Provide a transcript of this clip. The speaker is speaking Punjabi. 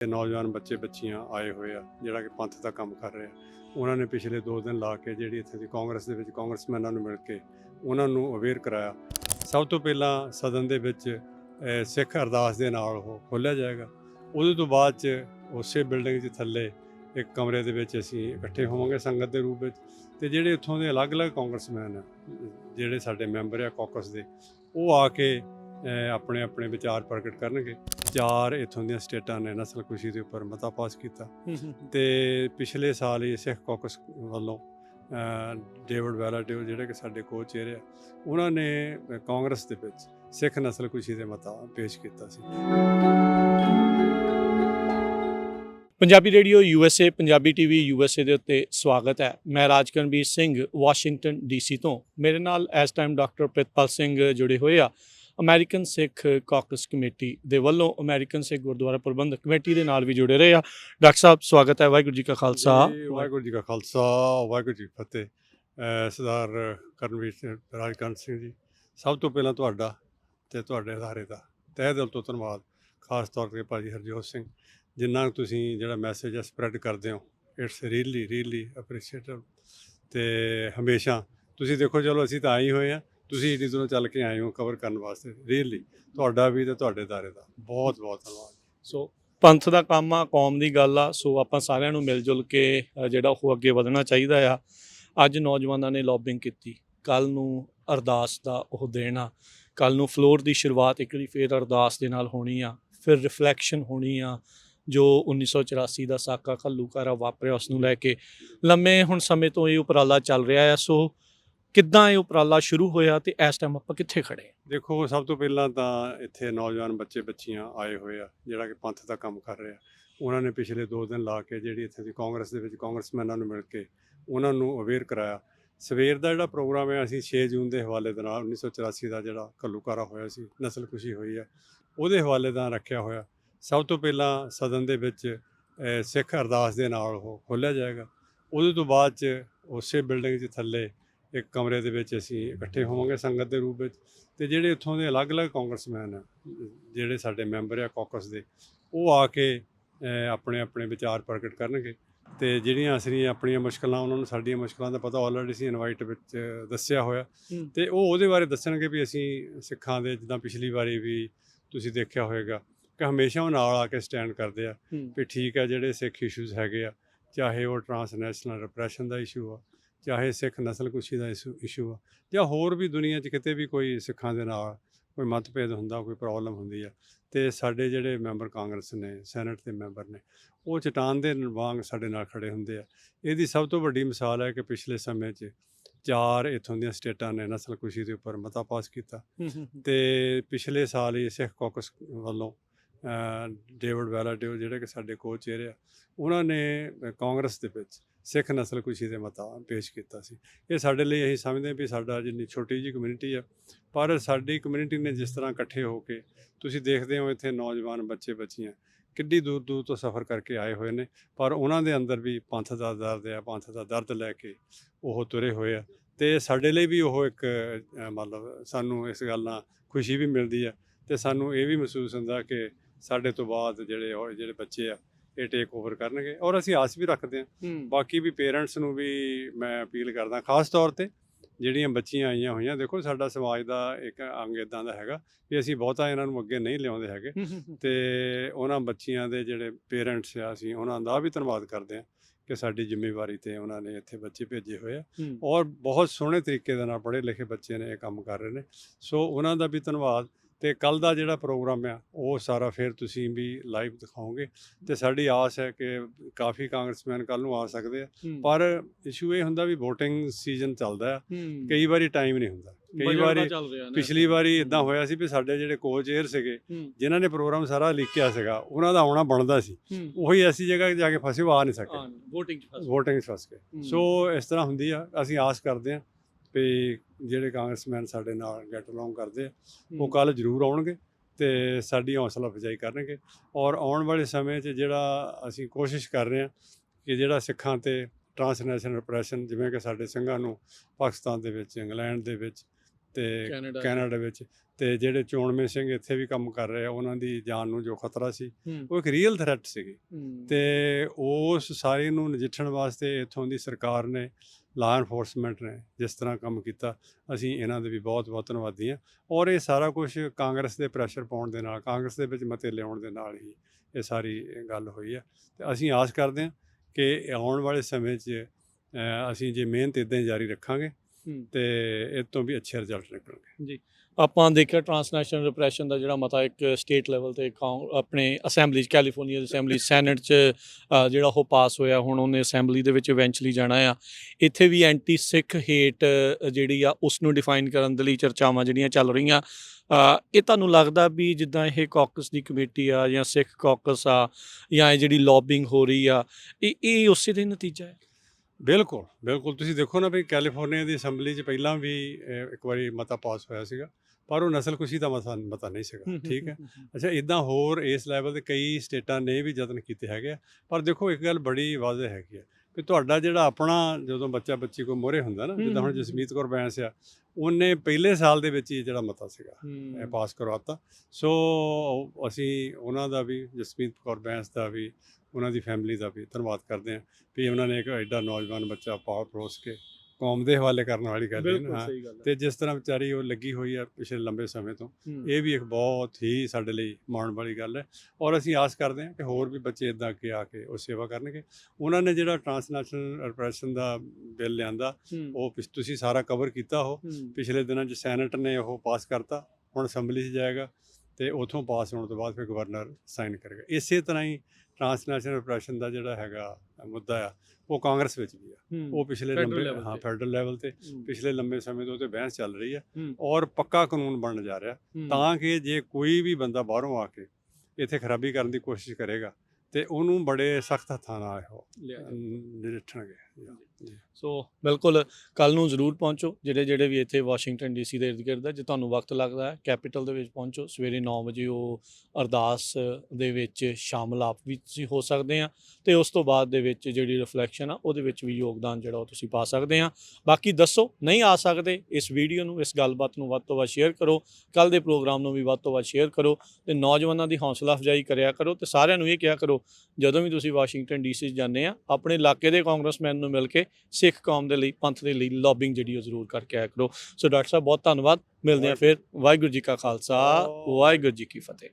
ਤੇ ਨੌਜਵਾਨ ਬੱਚੇ ਬੱਚੀਆਂ ਆਏ ਹੋਏ ਆ ਜਿਹੜਾ ਕਿ ਪੰਥ ਦਾ ਕੰਮ ਕਰ ਰਿਹਾ ਉਹਨਾਂ ਨੇ ਪਿਛਲੇ 2 ਦਿਨ ਲਾ ਕੇ ਜਿਹੜੀ ਇੱਥੇ ਦੀ ਕਾਂਗਰਸ ਦੇ ਵਿੱਚ ਕਾਂਗਰਸਮੈਨਾਂ ਨੂੰ ਮਿਲ ਕੇ ਉਹਨਾਂ ਨੂੰ ਅਵੇਅਰ ਕਰਾਇਆ। ਸਭ ਤੋਂ ਪਹਿਲਾਂ ਸਦਨ ਦੇ ਵਿੱਚ ਅਹ, ਸਿੱਖ ਅਰਦਾਸ ਦੇ ਨਾਲ ਉਹ ਖੋਲ੍ਹਿਆ ਜਾਏਗਾ। ਉਹਦੇ ਤੋਂ ਬਾਅਦ ਚ ਉਸੇ ਬਿਲਡਿੰਗ 'ਚ ਥੱਲੇ ਇੱਕ ਕਮਰੇ ਦੇ ਵਿੱਚ ਅਸੀਂ ਇਕੱਠੇ ਹੋਵਾਂਗੇ ਸੰਗਤ ਦੇ ਰੂਪ ਵਿੱਚ। ਤੇ ਜਿਹੜੇ ਇੱਥੋਂ ਦੇ ਅਲੱਗ-ਅਲੱਗ ਕਾਂਗਰਸਮੈਨ ਆ ਜਿਹੜੇ ਸਾਡੇ ਮੈਂਬਰ ਆ ਕਾਕਸ ਦੇ ਉਹ ਆ ਕੇ ਆਪਣੇ ਆਪਣੇ ਵਿਚਾਰ ਪ੍ਰਗਟ ਕਰਨਗੇ। ਚਾਰ ਇੱਥੋਂ ਦੀਆਂ ਸਟੇਟਾਂ ਨੇ ਨਸਲ ਖੁਸ਼ੀ ਦੇ ਉੱਪਰ ਮਤਾ ਪਾਸ ਕੀਤਾ। ਤੇ ਪਿਛਲੇ ਸਾਲ ਹੀ ਸਿੱਖ ਕਾਕਸ ਵੱਲੋਂ ਡੇਵਿਡ ਵੈਲਾਟਿਵ ਜਿਹੜੇ ਕਿ ਸਾਡੇ ਕੋਚ ਰਹੇ ਆ ਉਹਨਾਂ ਨੇ ਕਾਂਗਰਸ ਦੇ ਵਿੱਚ ਸਿੱਖ ਨਸਲ ਖੁਸ਼ੀ ਦੇ ਮਤਾ ਪੇਸ਼ ਕੀਤਾ ਸੀ। Punjabi radio USA Punjabi TV USA ਦੇ ਉੱਤੇ ਸਵਾਗਤ ਹੈ। ਮੈਂ ਰਾਜਕਰਨਵੀਰ ਸਿੰਘ ਵਾਸ਼ਿੰਗਟਨ ਡੀਸੀ ਤੋਂ। ਮੇਰੇ ਨਾਲ ਇਸ ਟਾਈਮ ਡਾਕਟਰ ਪ੍ਰਿਤਪਾਲ ਸਿੰਘ ਜੁੜੇ ਹੋਏ ਆ। ਅਮਰੀਕਨ ਸਿੱਖ ਕਾਕਸ ਕਮੇਟੀ ਦੇ ਵੱਲੋਂ ਅਮਰੀਕਨ ਸਿੱਖ ਗੁਰਦੁਆਰਾ ਪ੍ਰਬੰਧਕ ਕਮੇਟੀ ਦੇ ਨਾਲ ਵੀ ਜੁੜੇ ਰਹੇ ਆ। ਡਾਕਟਰ ਸਾਹਿਬ, ਸਵਾਗਤ ਹੈ, ਵਾਹਿਗੁਰੂ ਜੀ ਕਾ ਖਾਲਸਾ। ਵਾਹਿਗੁਰੂ ਜੀ ਕਾ ਖਾਲਸਾ, ਵਾਹਿਗੁਰੂ ਜੀ ਫਤਿਹ। ਸਰਦਾਰ ਕਰਨਵੀਰ ਸਿੰਘ ਰਾਜਕੰਤ ਸਿੰਘ ਜੀ, ਸਭ ਤੋਂ ਪਹਿਲਾਂ ਤੁਹਾਡਾ ਤੇ ਤੁਹਾਡੇ ਅਦਾਰੇ ਦਾ ਤਹਿ ਦਿਲ ਤੋਂ ਧੰਨਵਾਦ, ਖਾਸ ਤੌਰ ਤੇ ਭਾਜੀ ਹਰਜੋਤ ਸਿੰਘ, ਜਿੰਨਾ ਕੁ ਤੁਸੀਂ ਜਿਹੜਾ ਮੈਸੇਜ ਹੈ ਸਪਰੈਡ ਕਰਦੇ ਹੋ ਇਟਸ ਰੀਲੀ ਰੀਲੀ ਅਪਰੀਸ਼ੀਏਟਡ ਤੇ ਹਮੇਸ਼ਾ, ਤੁਸੀਂ ਦੇਖੋ ਚਲੋ ਅਸੀਂ ਤਾਂ ਆਈ ਹੋਏ ਆ ਤੁਸੀਂ ਏਡੀ ਦੂਰੋਂ ਚੱਲ ਕੇ ਆਏ ਹੋ ਕਵਰ ਕਰਨ ਵਾਸਤੇ ਰੀਲੀ ਤੁਹਾਡਾ ਵੀ ਤੇ ਤੁਹਾਡੇ ਅਦਾਰੇ ਦਾ। ਬਹੁਤ ਬਹੁਤ ਧੰਨਵਾਦ। ਸੋ ਪੰਥ ਦਾ ਕੰਮ ਆ ਕੌਮ ਦੀ ਗੱਲ ਆ ਸੋ ਆਪਾਂ ਸਾਰਿਆਂ ਨੂੰ ਮਿਲ ਜੁਲ ਕੇ ਅ, ਜਿਹੜਾ ਉਹ ਅੱਗੇ ਵਧਣਾ ਚਾਹੀਦਾ ਆ। ਅੱਜ ਨੌਜਵਾਨਾਂ ਨੇ ਲੌਬਿੰਗ ਕੀਤੀ। ਕੱਲ ਨੂੰ ਅਰਦਾਸ ਦਾ ਉਹ ਦੇਣਾ ਕੱਲ ਨੂੰ ਫਲੋਰ ਦੀ ਸ਼ੁਰੂਆਤ ਇੱਕ ਵਾਰੀ ਫੇਰ ਅਰਦਾਸ ਦੇ ਨਾਲ ਹੋਣੀ ਆ। ਫਿਰ ਰਿਫਲੈਕਸ਼ਨ ਹੋਣੀ ਆ ਜੋ 1984 ਦਾ ਸਾਕਾ ਘੱਲੂਕਾਰਾ ਵਾਪਰਿਆ ਉਸ ਨੂੰ ਲੈ ਕੇ। ਲੰਮੇ ਹੁਣ ਸਮੇਂ ਤੋਂ ਇਹ ਉਪਰਾਲਾ ਚੱਲ ਰਿਹਾ ਆ ਸੋ ਕਿੱਦਾਂ ਇਹ ਉਪਰਾਲਾ ਸ਼ੁਰੂ ਹੋਇਆ ਤੇ ਇਸ ਟਾਈਮ ਆਪਾਂ ਕਿੱਥੇ ਖੜੇ ਹਾਂ? ਦੇਖੋ, ਸਭ ਤੋਂ ਪਹਿਲਾਂ ਤਾਂ ਇੱਥੇ ਨੌਜਵਾਨ ਬੱਚੇ ਬੱਚੀਆਂ ਆਏ ਹੋਏ ਆ, ਜਿਹੜਾ ਕਿ ਪੰਥ ਦਾ ਕੰਮ ਕਰ ਰਿਹਾ ਉਹਨਾਂ ਨੇ ਪਿਛਲੇ 2 ਦਿਨ ਲਾ ਕੇ ਜਿਹੜੀ ਇੱਥੇ ਦੀ ਕਾਂਗਰਸ ਦੇ ਵਿੱਚ ਕਾਂਗਰਸਮੈਨਾਂ ਨੂੰ ਮਿਲ ਕੇ ਉਹਨਾਂ ਨੂੰ ਅਵੇਅਰ ਕਰਾਇਆ। ਸਵੇਰ ਦਾ ਜਿਹੜਾ ਪ੍ਰੋਗਰਾਮ ਹੈ, ਅਸੀਂ 6 ਜੂਨ ਦੇ ਹਵਾਲੇ ਦੇ ਨਾਲ 1984 ਦਾ ਜਿਹੜਾ ਘੱਲੂਕਾਰਾ ਹੋਇਆ ਸੀ, ਨਸਲ ਖੁਸ਼ੀ ਹੋਈ ਆ ਉਹਦੇ ਹਵਾਲੇ ਦਾ ਰੱਖਿਆ ਹੋਇਆ। ਸਭ ਤੋਂ ਪਹਿਲਾਂ ਸਦਨ ਦੇ ਵਿੱਚ ਸਿੱਖ ਅਰਦਾਸ ਦੇ ਨਾਲ ਉਹ ਖੋਲ੍ਹਿਆ ਜਾਏਗਾ। ਉਹਦੇ ਤੋਂ ਬਾਅਦ ਚ ਉਸੇ ਬਿਲਡਿੰਗ 'ਚ ਥੱਲੇ ਇੱਕ ਕਮਰੇ ਦੇ ਵਿੱਚ ਅਸੀਂ ਇਕੱਠੇ ਹੋਵਾਂਗੇ ਸੰਗਤ ਦੇ ਰੂਪ ਵਿੱਚ। ਤੇ ਜਿਹੜੇ ਇੱਥੋਂ ਦੇ ਅਲੱਗ-ਅਲੱਗ ਕਾਂਗਰਸਮੈਨ ਆ ਜਿਹੜੇ ਸਾਡੇ ਮੈਂਬਰ ਆ ਕਾਕਸ ਦੇ ਉਹ ਆ ਕੇ ਆਪਣੇ ਆਪਣੇ ਵਿਚਾਰ ਪ੍ਰਗਟ ਕਰਨਗੇ। ਤੇ ਜਿਹੜੀਆਂ ਅਸੀਂ ਆਪਣੀਆਂ ਮੁਸ਼ਕਲਾਂ ਉਹਨਾਂ ਨੂੰ ਸਾਡੀਆਂ ਮੁਸ਼ਕਲਾਂ ਦਾ ਪਤਾ ਆਲਰੇਡੀ ਸੀ ਇਨਵਾਈਟ ਵਿੱਚ ਦੱਸਿਆ ਹੋਇਆ। ਤੇ ਉਹ ਉਹਦੇ ਬਾਰੇ ਦੱਸਣਗੇ ਵੀ ਅਸੀਂ ਸਿੱਖਾਂ ਦੇ ਜਿੱਦਾਂ ਪਿਛਲੀ ਵਾਰੀ ਵੀ ਤੁਸੀਂ ਦੇਖਿਆ ਹੋਵੇਗਾ ਕਿ ਹਮੇਸ਼ਾ ਉਹ ਨਾਲ ਆ ਕੇ ਸਟੈਂਡ ਕਰਦੇ ਆ ਵੀ ਠੀਕ ਹੈ ਜਿਹੜੇ ਸਿੱਖ ਇਸ਼ੂਜ਼ ਹੈਗੇ ਆ ਚਾਹੇ ਉਹ ਟਰਾਂਸਨੈਸ਼ਨਲ ਰਿਪਰੈਸ਼ਨ ਦਾ ਇਸ਼ੂ ਆ ਚਾਹੇ ਸਿੱਖ ਨਸਲ ਕੁਸ਼ੀ ਦਾ ਇਸ਼ੂ ਆ ਜਾਂ ਹੋਰ ਵੀ ਦੁਨੀਆ 'ਚ ਕਿਤੇ ਵੀ ਕੋਈ ਸਿੱਖਾਂ ਦੇ ਨਾਲ ਕੋਈ ਮਤਭੇਦ ਹੁੰਦਾ ਕੋਈ ਪ੍ਰੋਬਲਮ ਹੁੰਦੀ ਆ ਤੇ ਸਾਡੇ ਜਿਹੜੇ ਮੈਂਬਰ ਕਾਂਗਰਸ ਨੇ ਸੈਨੇਟ ਦੇ ਮੈਂਬਰ ਨੇ ਉਹ ਚਟਾਨ ਦੇ ਵਾਂਗ ਸਾਡੇ ਨਾਲ ਖੜੇ ਹੁੰਦੇ ਆ। ਇਹਦੀ ਸਭ ਤੋਂ ਵੱਡੀ ਮਿਸਾਲ ਹੈ ਕਿ ਪਿਛਲੇ ਸਮੇਂ 'ਚ ਚਾਰ ਇੱਥੋਂ ਦੀਆਂ ਸਟੇਟਾਂ ਨੇ ਨਸਲ ਕੁਸ਼ੀ ਦੇ ਉੱਪਰ ਮਤਾ ਪਾਸ ਕੀਤਾ। ਤੇ ਪਿਛਲੇ ਸਾਲ ਹੀ ਸਿੱਖ ਕਾਕਸ ਵੱਲੋਂ ਡੇਵਿਡ ਵੈਲਾਟਿਵ ਜਿਹੜੇ ਕਿ ਸਾਡੇ ਕੋਚ ਰਹੇ ਆ ਉਹਨਾਂ ਨੇ ਕਾਂਗਰਸ ਦੇ ਵਿੱਚ ਸਿੱਖ ਨਸਲ ਖੁਸ਼ੀ ਦੇ ਮਤਾ ਪੇਸ਼ ਕੀਤਾ ਸੀ। ਇਹ ਸਾਡੇ ਲਈ ਅਸੀਂ ਸਮਝਦੇ ਹਾਂ ਵੀ ਸਾਡਾ ਜਿੰਨੀ ਛੋਟੀ ਜਿਹੀ ਕਮਿਊਨਿਟੀ ਆ, ਪਰ ਸਾਡੀ ਕਮਿਊਨਿਟੀ ਨੇ ਜਿਸ ਤਰ੍ਹਾਂ ਇਕੱਠੇ ਹੋ ਕੇ ਤੁਸੀਂ ਦੇਖਦੇ ਹੋ ਇੱਥੇ ਨੌਜਵਾਨ ਬੱਚੇ ਬੱਚੀਆਂ ਕਿੱਡੀ ਦੂਰ ਦੂਰ ਤੋਂ ਸਫ਼ਰ ਕਰਕੇ ਆਏ ਹੋਏ ਨੇ, ਪਰ ਉਹਨਾਂ ਦੇ ਅੰਦਰ ਵੀ ਪੰਥ ਦਾ ਦਰਦ ਆ, ਪੰਥ ਦਾ ਦਰਦ ਲੈ ਕੇ ਉਹ ਤੁਰੇ ਹੋਏ ਆ ਤੇ ਸਾਡੇ ਲਈ ਵੀ ਉਹ ਇੱਕ ਮਤਲਬ ਸਾਨੂੰ ਇਸ ਗੱਲ ਨਾਲ ਖੁਸ਼ੀ ਵੀ ਮਿਲਦੀ ਆ ਤੇ ਸਾਨੂੰ ਇਹ ਵੀ ਮਹਿਸੂਸ ਹੁੰਦਾ ਕਿ ਸਾਡੇ ਤੋਂ ਬਾਅਦ ਜਿਹੜੇ ਉਹ ਜਿਹੜੇ ਬੱਚੇ ਆ ਇਹ ਟੇਕ ਓਵਰ ਕਰਨਗੇ। ਔਰ ਅਸੀਂ ਆਸ ਵੀ ਰੱਖਦੇ ਹਾਂ। ਬਾਕੀ ਵੀ ਪੇਰੈਂਟਸ ਨੂੰ ਵੀ ਮੈਂ ਅਪੀਲ ਕਰਦਾ ਖਾਸ ਤੌਰ ਤੇ ਜਿਹੜੀਆਂ ਬੱਚੀਆਂ ਆਈਆਂ ਹੋਈਆਂ ਦੇਖੋ ਸਾਡਾ ਸਮਾਜ ਦਾ ਇੱਕ ਅੰਗ ਇਦਾਂ ਦਾ ਹੈਗਾ ਵੀ ਅਸੀਂ ਬਹੁਤਾ ਇਹਨਾਂ ਨੂੰ ਅੱਗੇ ਨਹੀਂ ਲਿਆਉਂਦੇ ਹੈਗੇ। ਤੇ ਉਹਨਾਂ ਬੱਚੀਆਂ ਦੇ ਜਿਹੜੇ ਪੇਰੈਂਟਸ ਆ ਅਸੀਂ ਉਹਨਾਂ ਦਾ ਵੀ ਧੰਨਵਾਦ ਕਰਦੇ ਹਾਂ ਕਿ ਸਾਡੀ ਜ਼ਿੰਮੇਵਾਰੀ ਤੇ ਉਹਨਾਂ ਨੇ ਇੱਥੇ ਬੱਚੇ ਭੇਜੇ ਹੋਏ ਆ। ਔਰ ਬਹੁਤ ਸੋਹਣੇ ਤਰੀਕੇ ਦੇ ਨਾਲ ਪੜ੍ਹੇ ਲਿਖੇ ਬੱਚੇ ਨੇ ਇਹ ਕੰਮ ਕਰ ਰਹੇ ਨੇ। ਸੋ ਉਹਨਾਂ ਦਾ ਵੀ ਧੰਨਵਾਦ। ਤੇ ਕੱਲ ਦਾ ਜਿਹੜਾ ਪ੍ਰੋਗਰਾਮ ਆ ਉਹ ਸਾਰਾ ਫਿਰ ਤੁਸੀਂ ਵੀ ਲਾਈਵ ਦਿਖਾਓਗੇ। ਤੇ ਸਾਡੀ ਆਸ ਹੈ ਕਿ ਕਾਫੀ ਕਾਂਗਰਸਮੈਨ ਕੱਲ ਨੂੰ ਆ ਸਕਦੇ ਆ। ਪਰ ਇਸ਼ੂ ਇਹ ਹੁੰਦਾ ਵੀ VOTING ਸੀਜ਼ਨ ਚੱਲਦਾ ਆ ਕਈ ਵਾਰੀ ਟਾਈਮ ਨਹੀਂ ਹੁੰਦਾ। ਕਈ ਵਾਰੀ ਪਿਛਲੀ ਵਾਰੀ ਇਦਾਂ ਹੋਇਆ ਸੀ ਵੀ ਸਾਡੇ ਜਿਹੜੇ ਕੋਚ ਏਅਰ ਸੀਗੇ ਜਿਨ੍ਹਾਂ ਨੇ ਪ੍ਰੋਗਰਾਮ ਸਾਰਾ ਲਿਖਿਆ ਸੀਗਾ ਉਹਨਾਂ ਦਾ ਆਉਣਾ ਬਣਦਾ ਸੀ। ਉਹੀ ਐਸੀ ਜਗ੍ਹਾ ਜਾ ਕੇ ਫਸੇ ਆ ਨਹੀਂ ਸਕੇ। VOTING VOTING 'ਚ ਫਸ ਗਏ। ਸੋ ਇਸ ਤਰ੍ਹਾਂ ਹੁੰਦੀ ਆ ਅਸੀਂ ਆਸ ਕਰਦੇ ਹਾਂ ਵੀ ਜਿਹੜੇ ਕਾਂਗਰਸਮੈਨ ਸਾਡੇ ਨਾਲ ਗੈਟ ਅਲੋਂਗ ਕਰਦੇ ਆ ਉਹ ਕੱਲ ਜ਼ਰੂਰ ਆਉਣਗੇ ਤੇ ਸਾਡੀ ਹੌਸਲਾ ਅਫਜ਼ਾਈ ਕਰਨਗੇ। ਔਰ ਆਉਣ ਵਾਲੇ ਸਮੇਂ 'ਚ ਜਿਹੜਾ ਅਸੀਂ ਕੋਸ਼ਿਸ਼ ਕਰ ਰਹੇ ਹਾਂ ਕਿ ਜਿਹੜਾ ਸਿੱਖਾਂ ਤੇ ਟਰਾਂਸਨੈਸ਼ਨਲ ਰਿਪਰੈਸ਼ਨ ਜਿਵੇਂ ਕਿ ਸਾਡੇ ਸਿੰਘਾਂ ਨੂੰ ਪਾਕਿਸਤਾਨ ਦੇ ਵਿੱਚ ਇੰਗਲੈਂਡ ਦੇ ਵਿੱਚ ਤੇ ਕੈਨੇਡਾ ਵਿੱਚ। ਤੇ ਜਿਹੜੇ ਚੋਣਵੇਂ ਸਿੰਘ ਇੱਥੇ ਵੀ ਕੰਮ ਕਰ ਰਹੇ ਆ ਉਹਨਾਂ ਦੀ ਜਾਨ ਨੂੰ ਜੋ ਖਤਰਾ ਸੀ ਉਹ ਇੱਕ ਰੀਅਲ ਥ੍ਰੈਟ ਸੀਗੀ। ਤੇ ਉਸ ਸਾਰੇ ਨੂੰ ਨਜਿੱਠਣ ਵਾਸਤੇ ਇੱਥੋਂ ਦੀ ਸਰਕਾਰ ਨੇ ਲਾ ਐਨਫੋਰਸਮੈਂਟ ਨੇ ਜਿਸ ਤਰ੍ਹਾਂ ਕੰਮ ਕੀਤਾ ਅਸੀਂ ਇਹਨਾਂ ਦੇ ਵੀ ਬਹੁਤ ਬਹੁਤ ਧੰਨਵਾਦੀ ਹਾਂ। ਔਰ ਇਹ ਸਾਰਾ ਕੁਝ ਕਾਂਗਰਸ ਦੇ ਪ੍ਰੈਸ਼ਰ ਪਾਉਣ ਦੇ ਨਾਲ ਕਾਂਗਰਸ ਦੇ ਵਿੱਚ ਮਤੇ ਲਿਆਉਣ ਦੇ ਨਾਲ ਹੀ ਇਹ ਸਾਰੀ ਗੱਲ ਹੋਈ ਹੈ ਤੇ ਅਸੀਂ ਆਸ ਕਰਦੇ ਹਾਂ ਕਿ ਆਉਣ ਵਾਲੇ ਸਮੇਂ 'ਚ ਅਸੀਂ ਜੇ ਮਿਹਨਤ ਇਦਾਂ ਹੀ ਜਾਰੀ ਰੱਖਾਂਗੇ। ਤੇ ਇਹ ਤੋਂ ਵੀ ਅੱਛੇ ਰਿਜ਼ਲਟ ਨਿਕਲਣਗੇ। ਆਪਾਂ ਦੇਖਿਆ ਟ੍ਰਾਂਸਨੈਸ਼ਨਲ ਰਿਪਰੈਸ਼ਨ ਦਾ ਜਿਹੜਾ ਮਤਾ ਇੱਕ ਸਟੇਟ ਲੈਵਲ ਤੇ ਆਪਣੇ ਅਸੈਂਬਲੀ ਚ ਕੈਲੀਫੋਰਨੀਆ ਦੀ ਅਸੈਂਬਲੀ ਸੈਨੇਟ ਚ ਜਿਹੜਾ ਉਹ ਪਾਸ ਹੋਇਆ ਹੁਣ ਉਹਨੇ ਅਸੈਂਬਲੀ ਦੇ ਵਿੱਚ ਇਵੈਂਚੁਅਲੀ ਜਾਣਾ ਆ। ਇੱਥੇ ਵੀ ਐਂਟੀ ਸਿੱਖ ਹੇਟ ਜਿਹੜੀ ਆ ਉਸ ਨੂੰ ਡਿਫਾਈਨ ਕਰਨ ਦੇ ਲਈ ਚਰਚਾਵਾਂ ਜਿਹੜੀਆਂ ਚੱਲ ਰਹੀਆਂ। ਇਹ ਤੁਹਾਨੂੰ ਲੱਗਦਾ ਵੀ ਜਿੱਦਾਂ ਇਹ ਕਾਕਸ ਦੀ ਕਮੇਟੀ ਆ ਜਾਂ ਸਿੱਖ ਕਾਕਸ ਆ ਜਾਂ ਇਹ ਜਿਹੜੀ ਲੌਬਿੰਗ ਹੋ ਰਹੀ ਆ ਇਹ ਇਹ ਉਸੇ ਦਾ ਨਤੀਜਾ ਹੈ? ਬਿਲਕੁਲ ਬਿਲਕੁਲ। ਤੁਸੀਂ ਦੇਖੋ ਨਾ ਵੀ ਕੈਲੀਫੋਰਨੀਆ ਦੀ ਅਸੈਂਬਲੀ 'ਚ ਪਹਿਲਾਂ ਵੀ ਇੱਕ ਵਾਰੀ ਮਤਾ ਪਾਸ ਹੋਇਆ ਸੀਗਾ ਪਰ ਉਹ ਨਸਲਕੁਸ਼ੀ ਦਾ ਮਤਾ ਮਤਾ ਨਹੀਂ ਸੀਗਾ ਠੀਕ ਹੈ ਅੱਛਾ ਇਦਾਂ ਹੋਰ ਇਸ ਲੈਵਲ ਤੇ ਕਈ ਸਟੇਟਾਂ ਨੇ ਵੀ ਯਤਨ ਕੀਤੇ ਹੈਗੇ ਆ ਪਰ ਦੇਖੋ ਇੱਕ ਗੱਲ ਬੜੀ ਵਾਜ਼ਿਹ ਹੈਗੀ ਆ ਕਿ ਤੁਹਾਡਾ ਜਿਹੜਾ ਆਪਣਾ ਜਦੋਂ ਬੱਚਾ ਬੱਚੀ ਕੋ ਮੋਰੇ ਹੁੰਦਾ ਨਾ ਜਿੱਦਾਂ ਹੁਣ ਹੂੰ, ਹੂੰ, ਜਸਮੀਤ ਕੌਰ ਬੈਂਸ ਆ ਉਹਨੇ ਪਹਿਲੇ ਸਾਲ ਦੇ ਵਿੱਚ ਹੀ ਜਿਹੜਾ ਮਤਾ ਸੀਗਾ ਇਹ ਹੂੰ। ਪਾਸ ਕਰਵਾਤਾ। ਸੋ ਅਸੀਂ ਉਹਨਾਂ ਦਾ ਵੀ ਜਸਮੀਤ ਕੌਰ ਬੈਂਸ ਦਾ ਵੀ ਉਹਨਾਂ ਦੀ ਫੈਮਿਲੀ ਦਾ ਵੀ ਧੰਨਵਾਦ ਕਰਦੇ ਹਾਂ ਵੀ ਉਹਨਾਂ ਨੇ ਇੱਕ ਐਡਾ ਨੌਜਵਾਨ ਬੱਚਾ ਪਾਵਰ ਪਰੋਸ ਕੇ ਕੌਮ ਦੇ ਹਵਾਲੇ ਕਰਨ ਵਾਲੀ ਗੱਲ ਹੈ ਹੈ। ਤੇ ਜਿਸ ਤਰ੍ਹਾਂ ਵਿਚਾਰੀ ਉਹ ਲੱਗੀ ਹੋਈ ਆ ਪਿਛਲੇ ਲੰਬੇ ਸਮੇਂ ਤੋਂ ਹੂੰ। ਇਹ ਵੀ ਇੱਕ ਬਹੁਤ ਹੀ ਸਾਡੇ ਲਈ ਮਾਣ ਵਾਲੀ ਗੱਲ ਹੈ ਔਰ ਅਸੀਂ ਆਸ ਕਰਦੇ ਹਾਂ ਕਿ ਹੋਰ ਵੀ ਬੱਚੇ ਇਦਾਂ ਅੱਗੇ ਆ ਕੇ ਉਹ ਸੇਵਾ ਕਰਨਗੇ। ਉਹਨਾਂ ਨੇ ਜਿਹੜਾ ਟ੍ਰਾਂਸਨੈਸ਼ਨਲ ਰਿਪਰੈਸ਼ਨ ਦਾ ਬਿੱਲ ਲਿਆਂਦਾ ਹੂੰ, ਉਹ ਤੁਸੀਂ ਸਾਰਾ ਕਵਰ ਕੀਤਾ ਉਹ। ਹੂੰ, ਪਿਛਲੇ ਦਿਨਾਂ 'ਚ ਸੈਨੇਟ ਨੇ ਉਹ ਪਾਸ ਕਰਤਾ ਹੁਣ ਅਸੈਂਬਲੀ 'ਚ ਜਾਏਗਾ ਤੇ ਉਥੋਂ ਪਾਸ ਹੋਣ ਤੋਂ ਬਾਅਦ ਫਿਰ ਗਵਰਨਰ ਸਾਈਨ ਕਰੇਗਾ। ਇਸੇ ਤਰ੍ਹਾਂ ਹੀ ਟ੍ਰਾਂਸਨੈਸ਼ਨਲ ਰਿਪਰੈਸ਼ਨ ਦਾ ਜਿਹੜਾ ਹੈਗਾ ਮੁੱਦਾ ਆ ਉਹ ਕਾਂਗਰਸ ਵਿੱਚ ਵੀ ਆ ਉਹ ਪਿਛਲੇ ਲੰਬੇ ਹਾਂ। ਫੈਡਰਲ ਲੈਵਲ ਤੇ ਪਿਛਲੇ ਲੰਬੇ ਸਮੇਂ ਤੋਂ ਉਹ ਤੇ ਬਹਿਸ ਚੱਲ ਰਹੀ ਹੂੰ। ਔਰ ਪੱਕਾ ਕਾਨੂੰਨ ਬਣਨ ਜਾ ਰਿਹਾ ਤਾਂ ਕਿ ਜੇ ਕੋਈ ਵੀ ਬੰਦਾ ਬਾਹਰੋਂ ਆ ਕੇ ਇੱਥੇ ਖਰਾਬੀ ਕਰਨ ਦੀ ਕੋਸ਼ਿਸ਼ ਕਰੇਗਾ ਤੇ ਉਹਨੂੰ ਬੜੇ ਸਖਤ ਹੱਥਾਂ ਨਾਲ ਉਹ। ਨਿਰਠਣਗੇ ਸੋ ਬਿਲਕੁਲ ਕੱਲ ਨੂੰ ਜ਼ਰੂਰ ਪਹੁੰਚੋ, ਜਿਹੜੇ ਜਿਹੜੇ ਵੀ ਇੱਥੇ ਵਾਸ਼ਿੰਗਟਨ ਡੀਸੀ ਦੇ ਇਰਦ ਗਿਰਦ ਹੈ ਜੇ ਤੁਹਾਨੂੰ ਵਕਤ ਲੱਗਦਾ ਹੈ ਕੈਪੀਟਲ ਦੇ ਵਿੱਚ ਪਹੁੰਚੋ, ਸਵੇਰੇ 9 ਵਜੇ ਉਹ ਅਰਦਾਸ ਦੇ ਵਿੱਚ ਸ਼ਾਮਲ ਆਪ ਵੀ ਤੁਸੀਂ ਹੋ ਸਕਦੇ ਆ, ਤੇ ਉਸ ਤੋਂ ਬਾਅਦ ਦੇ ਵਿੱਚ ਜਿਹੜੀ ਰਿਫਲੈਕਸ਼ਨ ਆ, ਉਹਦੇ ਵਿੱਚ ਵੀ ਯੋਗਦਾਨ ਜਿਹੜਾ ਉਹ ਤੁਸੀਂ ਪਾ ਸਕਦੇ ਆ। ਬਾਕੀ ਦੱਸੋ, ਨਹੀਂ ਆ ਸਕਦੇ, ਇਸ ਵੀਡੀਓ ਨੂੰ, ਇਸ ਗੱਲਬਾਤ ਨੂੰ ਵੱਧ ਤੋਂ ਵੱਧ ਸ਼ੇਅਰ ਕਰੋ ਕੱਲ ਦੇ ਪ੍ਰੋਗਰਾਮ ਨੂੰ ਵੀ ਵੱਧ ਤੋਂ ਵੱਧ ਸ਼ੇਅਰ ਕਰੋ, ਤੇ ਨੌਜਵਾਨਾਂ ਦੀ ਹੌਸਲਾ ਅਫਜ਼ਾਈ ਕਰਿਆ ਕਰੋ, ਤੇ ਸਾਰਿਆਂ ਨੂੰ ਇਹ ਕਿਹਾ ਕਰੋ, ਜਦੋਂ ਵੀ ਤੁਸੀਂ ਵਾਸ਼ਿੰਗਟਨ ਡੀਸੀ ਜਾਂਦੇ ਆ, ਆਪਣੇ ਇਲਾਕੇ ਦੇ ਕਾਂਗਰਸਮੈਨ ਨੂੰ ਨੂੰ ਮਿਲ ਕੇ ਸਿੱਖ ਕੌਮ ਦੇ ਲਈ ਪੰਥ ਦੇ ਲਈ ਲੌਬਿੰਗ ਜਿਹੜੀ ਉਹ ਜ਼ਰੂਰ ਕਰਕੇ ਆਇਆ ਕਰੋ। ਸੋ ਡਾਕਟਰ ਸਾਹਿਬ ਬਹੁਤ ਧੰਨਵਾਦ। ਮਿਲਦੇ ਆ ਫਿਰ। ਵਾਹਿਗੁਰੂ ਜੀ ਕਾ ਖਾਲਸਾ ਵਾਹਿਗੁਰੂ ਜੀ ਕੀ ਫਤਿਹ।